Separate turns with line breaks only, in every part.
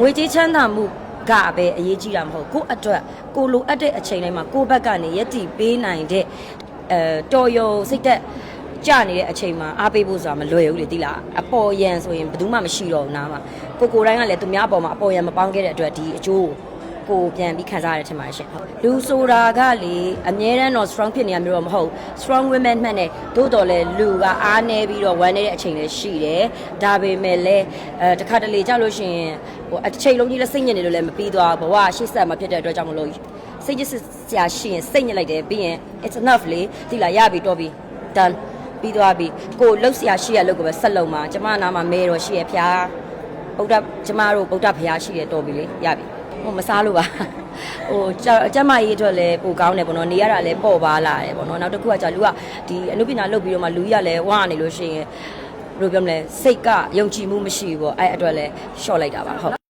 ငွေကြေးချမ်းသာမှုကပဲအရေးကြီးတာမဟုတ်ကိုယ့်အတွက်ကိုလိုအပ်တဲ့အချိန်တိုင်းမှာကိုယ့်ဘက်ကနေယက်တီပေးနိုင်တဲ့အဲတော်ရုံစိတ်သက်ကြနေတဲ့အချိန်မှာအားပေးဖို့ဆိုတာမလွယ်ဘူးလေတိလားအပေါ်ယံဆိုရင်ဘယ်သူမှမရှိတော့ဘူးနားမှာကိုကိုတိုင်းကလည်းသူများအပေါ်မှာအပေါ်ယံမပေါင်းခဲ့တဲ့အတွက်ဒီအကျိုးကို ကိုပြန်ပြီးခံစားရတဲ့ထင်ပါရှင်ဟုတ်လူဆိုတာကလေအမြဲတမ်းတော့ strong ဖြစ်နေရမျိုးတော့မဟုတ် strong women မှတ်နေသို့တော်လဲလူကအားနေပြီးတော့ဝမ်းနေတဲ့အချိန်လည်းရှိတယ်ဒါပေမဲ့လည်းအဲတခါတလေကြောက်လို့ရှိရင်ဟိုအချိန်လုံးကြီးလည်းစိတ်ညစ်နေလို့လည်းမပြီးသွားဘဝရှေ့ဆက်မှာဖြစ်တဲ့အတွက်ကြောင့်မလို့စိတ်ညစ်စရာရှိရင်စိတ်ညစ်လိုက်တယ်ပြီးရင် it's enough လေဒီလာရပြီတော့ပြီ done ပြီးသွားပြီကိုလှုပ်ရှားရှိရလို့ကိုပဲဆက်လုံမှာကျမနာမှာမဲတော့ရှိရဖျားဗုဒ္ဓကျမတို့ဗုဒ္ဓဖျားရှိရတော်ပြီလေရပြီ ဟိုမစားလို့ပါဟိုကျမကြီးအတွက်လည်းပိုကောင်းတယ်ပေါ့နော်နေရတာလည်းပေါ့ပါလာတယ်ပေါ့နော်နောက်တစ်ခုကကြာလူကဒီအနုပညာလုပ်ပြီးတော့မှလူကြီးကလည်းဝါနေလို့ရှိရင်ဘယ်လိုပြောမလဲစိတ်ကယုံကြည်မှုမရှိဘူးပေါ့အဲ့အတွက်လည်းရှော့လိုက်တာပါဟုတ်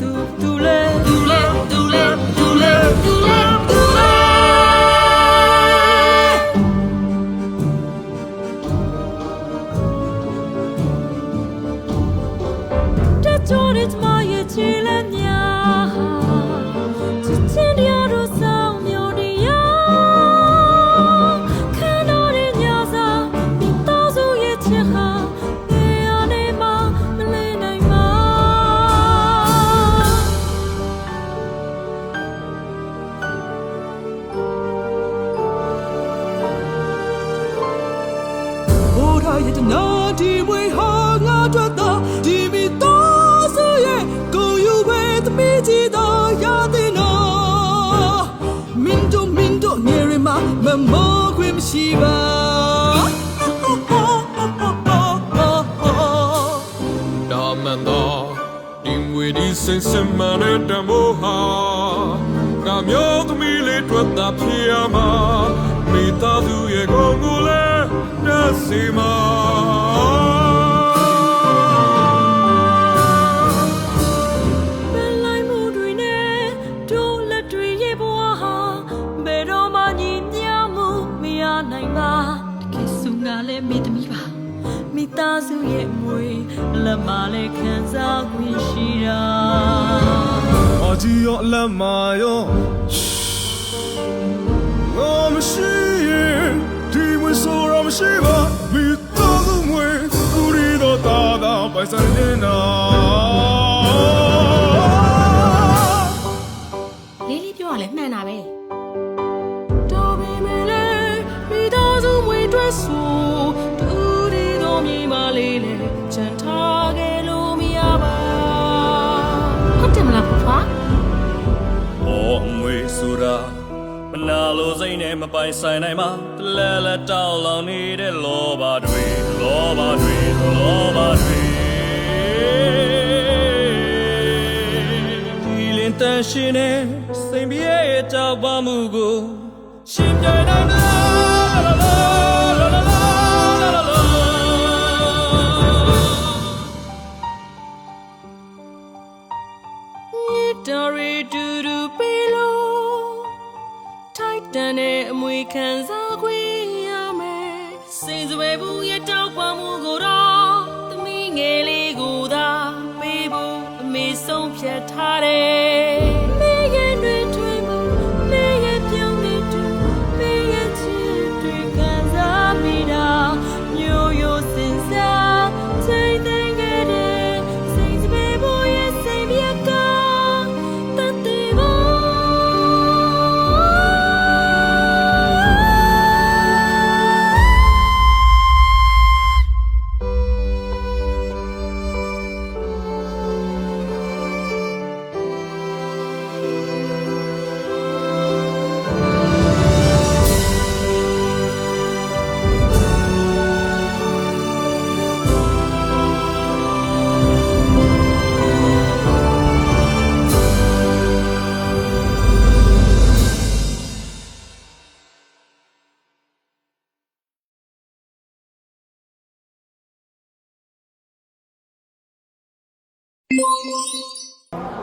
ကန် ရရဲ့တနာ
ဒီဝေဟာငါတို့တော့ဒီမီတော့ဆိုရဲ့ကိုယူပဲသမီးကြီးတော့ရတဲ့နော်မင်းတို့မင်းတို့နေရမှာမမောခွင့်မရှိပါ
ဒါမှန်တော့ဒီငွေဒီစင်စင်မနဲ့တမိုးဟာငါမျိုးသမီးလေးတွေ့တာဖြစ်ရမှာ မိသားစုရဲ့ကိုယ်ကိုလည်းတတ်စီမှာ
ပင်လိုက်မှုတွေနဲ့တို့လက်တွေရဲ့ဘဝဟာဘယ်တော့မှညီမျှမှုမရနိုင်ပါတကယ်ဆိုငါလည်းမိသမီးပါမိသားစုရဲ့အမွေလက်မလည်းခံစားခွင့်ရှိတာ
အကြီးရောအလတ်မာရော ငါမရှိရင်ဒီမဆိုရမရှိပါမိတော်သူမွေဦးရီတော့တာတာပိုင်ဆို
မနာ
လိုစိတ်နဲ့မပို
င်ဆိုင်နိုင်မှာတလဲလဲတောက်လောင်နေတဲ့လောဘတွေလောဘတွေလောဘတွေဒီလင်းတန်ရှင်နဲ့စိမ်ပြေရဲ့ကြောက်ပါမှုကိုရှင်ပြိုင်နိုင်မလားလာလာ
ခံစားခွင့်ရမယ်စိတ်စွဲဘူးရဲ့တောက်ပမှုကိုတော့သမီးငယ်လေးကိုသာပေးဖို့အမေဆုံးဖြတ်ထားတယ်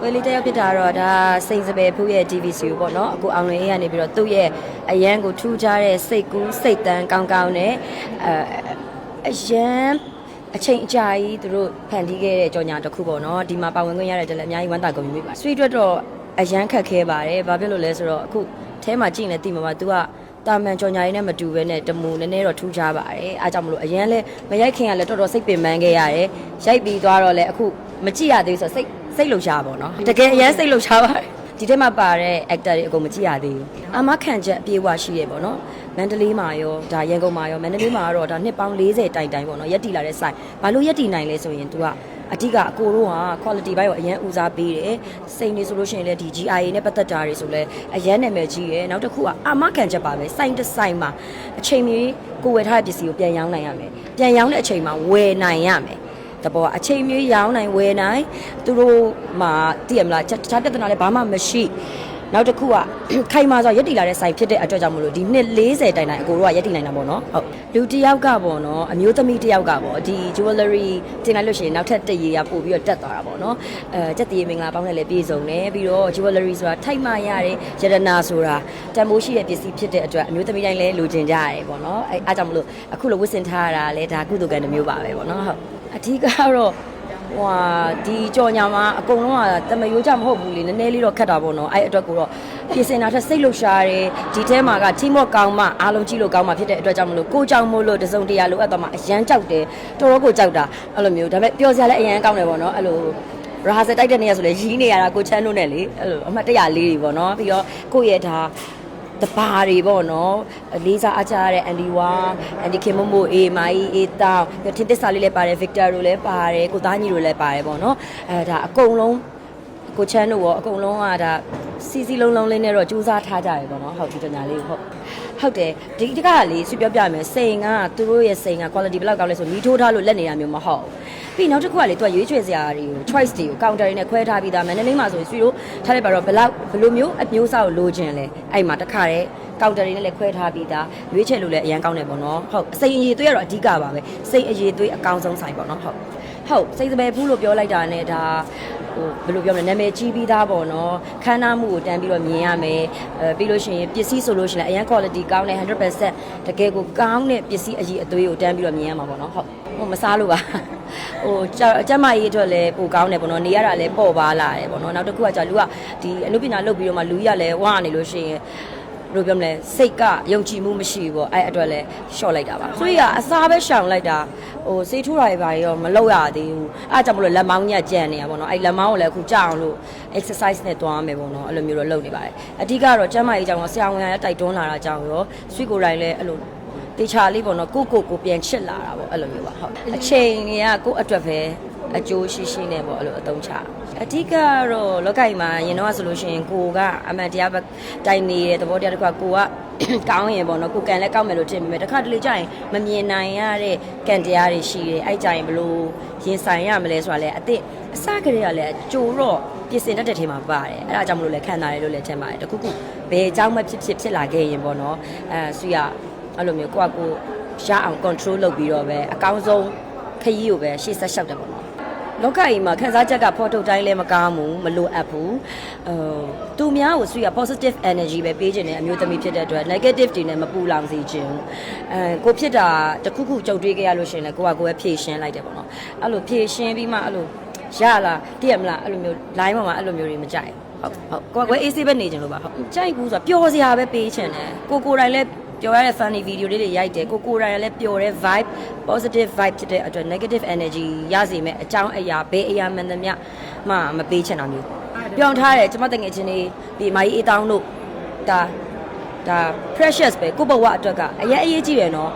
ဝေးလေးတစ်ယောက်ဖြစ်တာတော့ဒါစိန်စပယ်ဖူးရဲ့ DVC ကိုပေါ့နော်အခုအောင်လွင်အေးကနေပြီးတော့သူ့ရဲ့အရန်ကိုထူးခြားတဲ့စိတ်ကူးစိတ်တန်းကောင်းကောင်းနဲ့အဲအရန်အချိန်အကြာကြီးသူတို့ဖန်တီးခဲ့တဲ့ကြော်ညာတစ်ခုပေါ့နော်ဒီမှာပါဝင်ခွင့်ရတဲ့တလည်းအများကြီးဝမ်းသာကုန်ပြီပါဆွေးအတွက်တော့အရန်ခက်ခဲပါတယ်ဘာဖြစ်လို့လဲဆိုတော့အခုအဲမှာကြည့်နေသိမှာပါ तू ကတာမန်ကြော်ညာရင်းနဲ့မတူဘဲနဲ့တမူနည်းနည်းတော့ထူးခြားပါတယ်အားကြောင့်မလို့အရန်လဲမရိုက်ခင်ကလည်းတော်တော်စိတ်ပင်ပန်းခဲ့ရတယ်ရိုက်ပြီးသွားတော့လဲအခုမကြည့်ရသေးဘူးဆိုတော့စိတ် စိတ်လှုပ်ရှားပါတော့တကယ်အရန်စိတ်လှုပ်ရှားပါတယ်ဒီထဲမှာပါတဲ့ actor တွေအကုန်မကြည့်ရသေးဘူးအမခံချက်အပြေးအဝရှိရပေါ့နော်မန္တလေးမှာရောဒါရန်ကုန်မှာရောမန္တလေးမှာကတော့ဒါနှစ်ပေါင်း40တိုင်တိုင်ပေါ့နော်ရက်တီလာတဲ့ site ဘာလို့ရက်တီနိုင်လဲဆိုရင် तू ကအဓိကအကိုတို့က quality ဘိုင်းကိုအရန်ဦးစားပေးတယ်စိန်နေဆိုလို့ရှိရင်လည်းဒီ GIA နဲ့ပတ်သက်တာတွေဆိုလဲအရန်နာမည်ကြီးရယ်နောက်တစ်ခုကအမခံချက်ပါပဲစိုင်းတစ်စိုင်းမှာအချိန်မီကိုဝယ်ထားတဲ့ပစ္စည်းကိုပြန်ရောင်းနိုင်ရမယ်ပြန်ရောင်းတဲ့အချိန်မှာဝယ်နိုင်ရမယ် တဘောအချိန်မျိုးရောင်းနိုင်ဝယ်နိုင်သူတို့မှာသိရမလားတခြားပြဿနာလည်းဘာမှမရှိနောက်တစ်ခုကခိုင်မာဆိုရက်တီလာတဲ့ဆိုင်ဖြစ်တဲ့အတွက်ကြောင့်မလို့ဒီနှစ်40တိုင်တိုင်အကိုတို့ကရက်တီနိုင်တာပေါ့နော်ဟုတ်လူတစ်ယောက်ကပေါ့နော်အမျိုးသမီးတစ်ယောက်ကပေါ့ဒီ jewelry တင်လိုက်လို့ရှိရင်နောက်ထပ်တစ်ရေကပို့ပြီးတော့တက်သွားတာပေါ့နော်အဲစက်တရေမင်္ဂလာပေါင်းနဲ့လည်းပြည့်စုံတယ်ပြီးတော့ jewelry ဆိုတာထိုက်မှရတဲ့ယတနာဆိုတာတန်ဖိုးရှိတဲ့ပစ္စည်းဖြစ်တဲ့အတွက်အမျိုးသမီးတိုင်းလည်းလိုချင်ကြရတယ်ပေါ့နော်အဲအားကြောင့်မလို့အခုလိုဝတ်ဆင်ထားရတာလည်းဒါကုသကံတစ်မျိုးပါပဲပေါ့နော်ဟုတ် အထူးကတော့ဟွာဒီကြော်ညာမှာအကုန်လုံးကတမယိုးကြမဟုတ်ဘူးလေနည်းနည်းလေးတော့ခက်တာပေါ့နော်အဲ့အတွက်ကိုတော့ပြင်ဆင်တာထက်စိတ်လှုပ်ရှားတယ်ဒီထဲမှာက team work ကောင်းမှအားလုံးကြည့်လို့ကောင်းမှဖြစ်တဲ့အတွက်ကြောင့်မလို့ကိုကြောင့်မို့လို့တစုံတရာလိုအပ်တော့မှအရန်ကြောက်တယ်တော်တော်ကိုကြောက်တာအဲ့လိုမျိုးဒါပေမဲ့ပျော်စရာလည်းအရန်ကောင်းတယ်ပေါ့နော်အဲ့လိုရာဟာစတိုက်တဲ့နေရဆိုလဲရီးနေရတာကိုချမ်းတို့နဲ့လေအဲ့လိုအမှတ်တရလေးတွေပေါ့နော်ပြီးတော့ကိုယ့်ရဲ့ဒါ တဘာတွေပေါ့နော်လေးစားအားကြရတဲ့အန်ဒီဝါအန်ဒီခင်မမိုအေးမိုင်းအေးတောင်းပြီးထင်းတစ္ဆာလေးလည်းပါတယ်ဗစ်တာတို့လည်းပါတယ်ကိုသားညီတို့လည်းပါတယ်ပေါ့နော်အဲဒါအကုန်လုံးကိုချမ်းတို့ရောအကုန်လုံးကဒါစီစီလုံးလုံးလေးနဲ့တော့စူးစမ်းထားကြရပေါ့နော်ဟုတ်ဒီတညာလေးဟုတ်ဟုတ်တယ်ဒီတကကလေဆွပြောပြမယ်စိန်ကသူတို့ရဲ့စိန်က quality ဘယ်လောက်ကောင်းလဲဆိုမီးထိုးထားလို့လက်နေတာမျိုးမဟုတ်ဘူးပြီးနောက်တစ်ခုကလေသူကရွေးချယ်စရာတွေကို choice တွေကို counter တွေနဲ့ခွဲထားပြီးသားမန္တလေးမှာဆိုရင်ဆွေတို့ထားလိုက်ပါတော့ဘယ်လောက်ဘယ်လိုမျိုးအမျိုးအစားကိုလိုချင်လဲအဲ့မှာတခါတည်းကောင်တာတွေနဲ့လည်းခွဲထားပြီးသားရွေးချယ်လို့လည်းအရန်ကောင်းတယ်ပေါ့နော်ဟုတ်စိတ်အရေးသွေးကတော့အဓိကပါပဲစိတ်အရေးသွေးအကောင်းဆုံးဆိုင်ပေါ့နော်ဟုတ် ဟုတ်စိတ်စပယ်ဖူးလို့ပြောလိုက်တာနဲ့ဒါဟိုဘယ်လိုပြောမလဲနာမည်ကြီးပြီးသားပေါ့နော်ခန်းနာမှုကိုတန်းပြီးတော့မြင်ရမယ်အဲပြီးလို့ရှိရင်ပစ္စည်းဆိုလို့ရှိရင်လည်းအရန် quality ကောင်းတဲ့100%တကယ်ကိုကောင်းတဲ့ပစ္စည်းအရေးအသွေးကိုတန်းပြီးတော့မြင်ရမှာပေါ့နော်ဟုတ်ဟိုမစားလို့ပါဟိုကျမကြီးအတွက်လည်းပိုကောင်းတယ်ပေါ့နော်နေရတာလည်းပေါ့ပါလာတယ်ပေါ့နော်နောက်တစ်ခုကကြာလူကဒီအနုပညာလုပ်ပြီးတော့မှလူကြီးကလည်းဝါနေလို့ရှိရင် ဘယ်လိုပြောမလဲစိတ်ကယုံကြည်မှုမရှိဘူးပေါ့အဲ့အတွက်လဲရှော့လိုက်တာပါဆိုရအစားပဲရှောင်လိုက်တာဟိုစေးထိုးတာတွေပါရောမလုပ်ရသေးဘူးအဲ့ကြောင့်မလို့လက်မောင်းညက်ကြံနေတာပေါ့နော်အဲ့လက်မောင်းကိုလည်းအခုကြအောင်လို့ exercise နဲ့တွားမယ်ပေါ့နော်အဲ့လိုမျိုးတော့လုပ်နေပါတယ်အဓိကတော့ကျန်းမာရေးကြောင့်ရောဆရာဝန်ကလည်းတိုက်တွန်းလာတာကြောင့်ရောဆွေကိုယ်တိုင်လည်းအဲ့လိုတေချာလေးပေါ့နော်ကိုကိုကိုပြန်ချစ်လာတာပေါ့အဲ့လိုမျိုးပါဟုတ်အချိန်တွေကကိုအတွက်ပဲ အကျိုးရှိရှိနဲ့ပေါ့အဲ့လိုအသုံးချအဓိကတော့လောကကြီးမှာရင်တော့ဆိုလို့ရှိရင်ကိုကအမှန်တရားပဲတိုင်နေတဲ့သဘောတရားတစ်ခုကကိုကကောင်းရင်ပေါ့နော်ကိုကန်လည်းကောင်းမယ်လို့ထင်မိမယ်တခါတလေကြာရင်မမြင်နိုင်ရတဲ့ကံတရားတွေရှိတယ်အဲ့ကြာရင်ဘလို့ရင်ဆိုင်ရမလဲဆိုတာလဲအစ်စ်အစကတည်းကလည်းကြိုတော့ပြင်ဆင်တတ်တဲ့ထဲမှာပါတယ်အဲ့ဒါကြောင့်မလို့လဲခံစားရတယ်လို့လည်းထင်ပါတယ်တခုခုဘယ်အကြောင်းမှဖြစ်ဖြစ်ဖြစ်လာခဲ့ရင်ပေါ့နော်အဲဆွေရအဲ့လိုမျိုးကိုကကိုရအောင် control လုပ်ပြီးတော့ပဲအကောင်းဆုံးခရီးကိုပဲရှေ့ဆက်လျှောက်တယ်ပေါ့နော် လောကကြီးမှာခန်းစားချက်ကဖော်ထုတ်တိုင်းလည်းမကောင်းဘူးမလိုအပ်ဘူးအဲသူများကိုဆွေးရ positive energy ပဲပေးခြင်းနဲ့အမျိုးသမီးဖြစ်တဲ့အတွက် negative တွေနဲ့မပူလောင်စေခြင်းအဲကိုဖြစ်တာတခုခုကြုံတွေ့ခဲ့ရလို့ရှိရင်လည်းကိုကကိုပဲဖြည့်ရှင်းလိုက်တယ်ပေါ့နော်အဲ့လိုဖြည့်ရှင်းပြီးမှအဲ့လိုရလာတည့်ရမလားအဲ့လိုမျိုး line ပေါ်မှာအဲ့လိုမျိုးတွေမကြိုက်ဟုတ်ဟုတ်ကိုကကို AC ပဲနေခြင်းလို့ပါဟုတ်ကြိုက်ဘူးဆိုတာပျော်စရာပဲပေးခြင်းတယ်ကိုကိုယ်တိုင်လည်း ပျော်ရတဲ့ funny video လေးတွေရိုက်တယ်ကိုကိုယ်တိုင်လည်းပျော်တဲ့ vibe positive vibe ဖြစ်တဲ့အတွက် negative energy ရစေမဲ့အကြောင်းအရာဘေးအရာမှန်သမျှမှမပေးချင်တာမျိုးပြောင်းထားတယ်ကျမတငယ်ချင်းတွေဒီမာကြီးအေးတောင်းတို့ဒါဒါ precious ပဲကိုယ့်ဘဝအတွက်ကအရင်အရေးကြီးတယ်နော်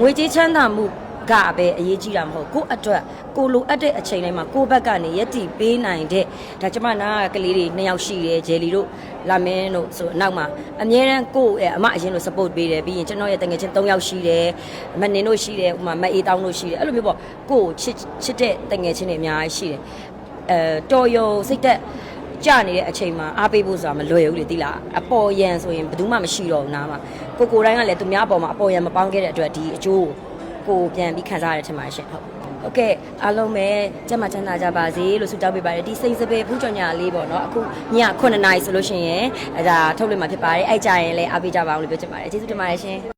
ငွေကြေးချမ်းသာမှု ကပဲအရေးကြီးတာမဟုတ်ကိုယ့်အတွက်ကိုလိုအပ်တဲ့အချိန်တိုင်းမှာကိုယ့်ဘက်ကနေရက်တီပေးနိုင်တဲ့ဒါကျမနာကလေးတွေနှစ်ယောက်ရှိတယ်ဂျယ်လီတို့လာမင်းတို့ဆိုအနောက်မှာအမြဲတမ်းကိုယ့်ရဲ့အမအရင်လို support ပေးတယ်ပြီးရင်ကျွန်တော်ရဲ့တငယ်ချင်း၃ယောက်ရှိတယ်မနင်တို့ရှိတယ်ဥမာမအေးတောင်းတို့ရှိတယ်အဲ့လိုမျိုးပေါ့ကိုယ့်ချစ်ချစ်တဲ့တငယ်ချင်းတွေအများကြီးရှိတယ်အဲတော်ရုံစိတ်သက်ကြနေတဲ့အချိန်မှာအားပေးဖို့ဆိုတာမလွယ်ဘူးလေသိလားအပေါ်ယံဆိုရင်ဘယ်သူမှမရှိတော့ဘူးနားမှာကိုကိုတိုင်းကလည်းသူများအပေါ်မှာအပေါ်ယံမပေါင်းခဲ့တဲ့အတွက်ဒီအကျိုးကို ကိုပြန်ပြီးခံစားရတဲ့ထင်ပါရှင်ဟုတ်ဟုတ်ကဲ့အားလုံးပဲကျမ်းမာချမ်းသာကြပါစေလို့ဆုတောင်းပေးပါတယ်ဒီစိတ်စပယ်ဖူးကြော်ညာလေးပေါ့နော်အခုည9:00နာရီဆိုလို့ရှိရင်အဲဒါထုတ်လွှင့်မှာဖြစ်ပါတယ်အဲ့ကြရင်လည်းအားပေးကြပါအောင်လို့ပြောချင်ပါတယ်ကျေးဇူးတင်ပါတယ်ရှင်